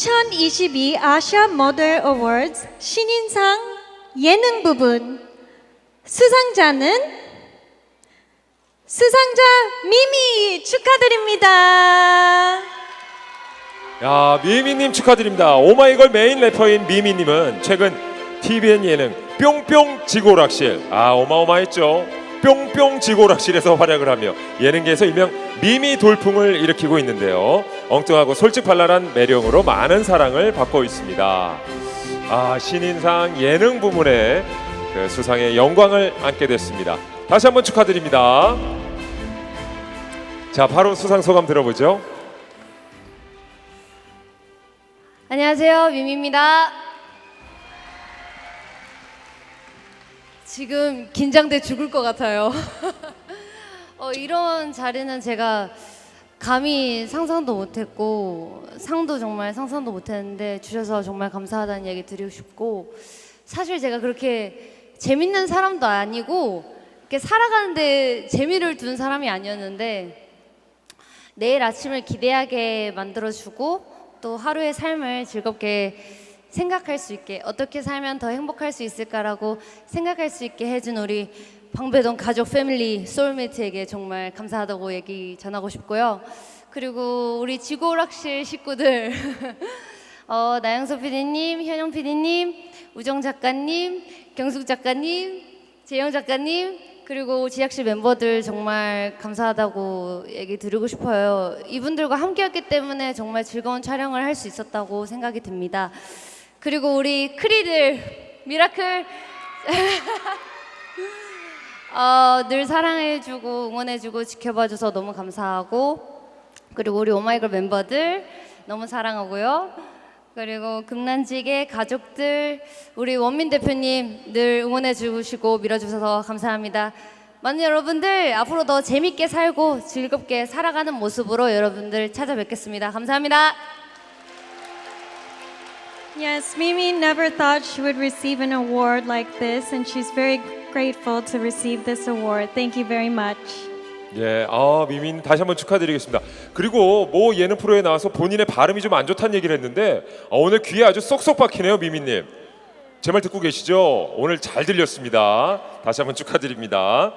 2022 아시아 모델 어워즈 신인상 예능 부분 수상자는 수상자 미미 축하드립니다. 야 미미님 축하드립니다. 오마이걸 메인 래퍼인 미미님은 최근 TVN 예능 뿅뿅 지고락실 아 어마어마했죠. 뿅뿅 지고락실에서 활약을 하며 예능계에서 일명 미미 돌풍을 일으키고 있는데요. 엉뚱하고 솔직발랄한 매력으로 많은 사랑을 받고 있습니다. 아 신인상 예능 부문에 그 수상의 영광을 안게 됐습니다. 다시 한번 축하드립니다. 자 바로 수상 소감 들어보죠. 안녕하세요, 미미입니다. 지금 긴장돼 죽을 것 같아요. 어, 이런 자리는 제가 감히 상상도 못했고 상도 정말 상상도 못했는데 주셔서 정말 감사하다는 얘기 드리고 싶고 사실 제가 그렇게 재밌는 사람도 아니고 이렇게 살아가는데 재미를 둔 사람이 아니었는데 내일 아침을 기대하게 만들어주고 또 하루의 삶을 즐겁게 생각할 수 있게 어떻게 살면 더 행복할 수 있을까라고 생각할 수 있게 해준 우리 방배동 가족 패밀리 소울메이트에게 정말 감사하다고 얘기 전하고 싶고요. 그리고 우리 지구오락실 식구들 어, 나영서 PD님, 현영 PD님, 우정 작가님, 경숙 작가님, 재영 작가님 그리고 지약실 멤버들 정말 감사하다고 얘기 드리고 싶어요. 이분들과 함께했기 때문에 정말 즐거운 촬영을 할 수 있었다고 생각이 듭니다. 그리고 우리 크리들 미라클 어, 늘 사랑해주고 응원해주고 지켜봐줘서 너무 감사하고 그리고 우리 오마이걸 멤버들 너무 사랑하고요. 그리고 금난직의 가족들 우리 원민 대표님 늘 응원해 주시고 밀어주셔서 감사합니다. 많은 여러분들 앞으로 더 재밌게 살고 즐겁게 살아가는 모습으로 여러분들 찾아뵙겠습니다. 감사합니다. Yes, Mimi never thought she would receive an award like this, and she's very grateful to receive this award. Thank you very much. 예, 아 미민 다시 한번 축하드리겠습니다. 그리고 모 예능 프로에 나와서 본인의 발음이 좀 안 좋다는 얘기를 했는데 아, 오늘 귀에 아주 쏙쏙 박히네요, 미민님. 제 말 듣고 계시죠? 오늘 잘 들렸습니다. 다시 한번 축하드립니다.